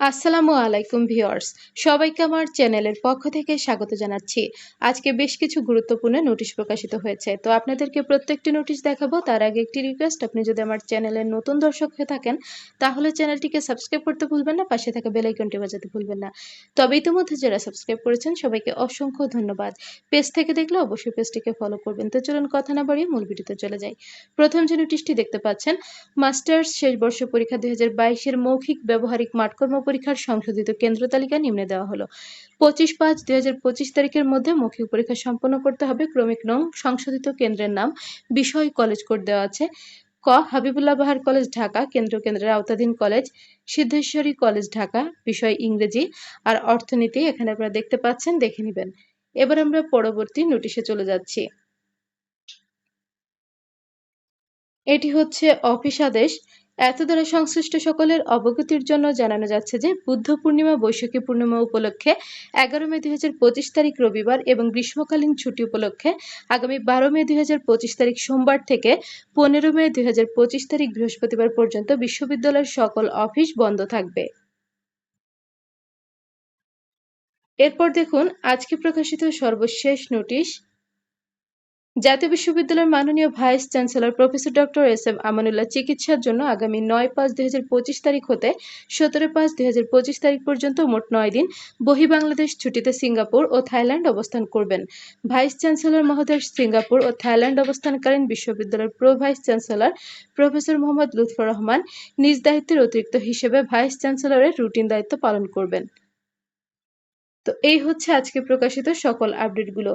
আসসালামু আলাইকুম ভিউয়ার্স। সবাইকে আমার চ্যানেলের পক্ষ থেকে স্বাগত জানাচ্ছি। আজকে বেশ কিছু গুরুত্বপূর্ণ নোটিশ প্রকাশিত হয়েছে। তো আপনাদেরকে প্রত্যেকটি নোটিশ দেখাবো, তার আগে একটি রিকোয়েস্ট আপনি যদি আমার চ্যানেলের নতুন দর্শক হয়ে থাকেন, তাহলে চ্যানেলটিকে সাবস্ক্রাইব করতে ভুলবেন না, পাশে থাকা বেল আইকনটি বাজাতে ভুলবেন না। তবে ইতিমধ্যে যারা সাবস্ক্রাইব করেছেন, সবাইকে অসংখ্য ধন্যবাদ। পেজ থেকে দেখলে অবশ্যই পেজটিকে ফলো করবেন। তো চলুন কথা না বাড়িয়ে মূল ভিডিওতে চলে যাই। প্রথম যে নোটিশটি দেখতে পাচ্ছেন, মাস্টার্স শেষ বর্ষ পরীক্ষা দুই হাজার বাইশের মৌখিক ব্যবহারিক মাঠকর্ম পরীক্ষার সংশোধিত কেন্দ্র তালিকা নিম্নে দেওয়া হলো। পঁচিশ পাঁচ দুই তারিখের মধ্যে মৌখিক পরীক্ষা সম্পন্ন করতে হবে। ক্রমিক নং, সংশোধিত কেন্দ্রের নাম। বিষয় কলেজ কোড দেওয়া আছে। ক, হাবিবুল্লাহ বাহার কলেজ, ঢাকা। কেন্দ্র কেন্দ্রের আওতাধীন কলেজ। সিদ্ধেশ্বরী কলেজ, ঢাকা। বিষয় ইংরেজি। আর অর্থনীতি, এখানে আপনারা দেখতে পাচ্ছেন, দেখে নেবেন। এবার আমরা পরবর্তী নোটিশে চলে যাচ্ছি। এটি হচ্ছে অফিস আদেশ। এত দ্বারা সংশ্লিষ্ট সকলের অবগতির জন্য জানানো যাচ্ছে যে, বুদ্ধ পূর্ণিমা, বৈশাখী পূর্ণিমা উপলক্ষে এগারো মে দুই হাজার পঁচিশ তারিখ রবিবার এবং গ্রীষ্মকালীন ছুটি উপলক্ষে আগামী বারো মে দুই হাজার পঁচিশ তারিখ সোমবার থেকে পনেরো মে দুই হাজার পঁচিশ তারিখ বৃহস্পতিবার পর্যন্ত বিশ্ববিদ্যালয়ের সকল অফিস বন্ধ থাকবে। এরপর দেখুন, আজকে প্রকাশিত সর্বশেষ নোটিশ জাতীয় বিশ্ববিদ্যালয়ের মাননীয় vice chancellor professor doctor S M Amanullah চিকিৎসার জন্য আগামী নয় পাঁচ দুই পঁচিশ তারিখ হতে সতেরো পাঁচ দুই পঁচিশ তারিখ পর্যন্ত মোট নয় দিন বহি বাংলাদেশ ছুটিতে সিঙ্গাপুর ও থাইল্যান্ড অবস্থান করবেন। ভাইস চ্যান্সেলর মহোদয় সিঙ্গাপুর ও থাইল্যান্ড অবস্থানকালীন বিশ্ববিদ্যালয়ের pro vice chancellor professor Mohammad Lutfur Rahman নিজ দায়িত্বের অতিরিক্ত হিসেবে ভাইস চ্যান্সেলরের রুটিন দায়িত্ব পালন করবেন। তো এই হচ্ছে আজকে প্রকাশিত সকল আপডেটগুলো।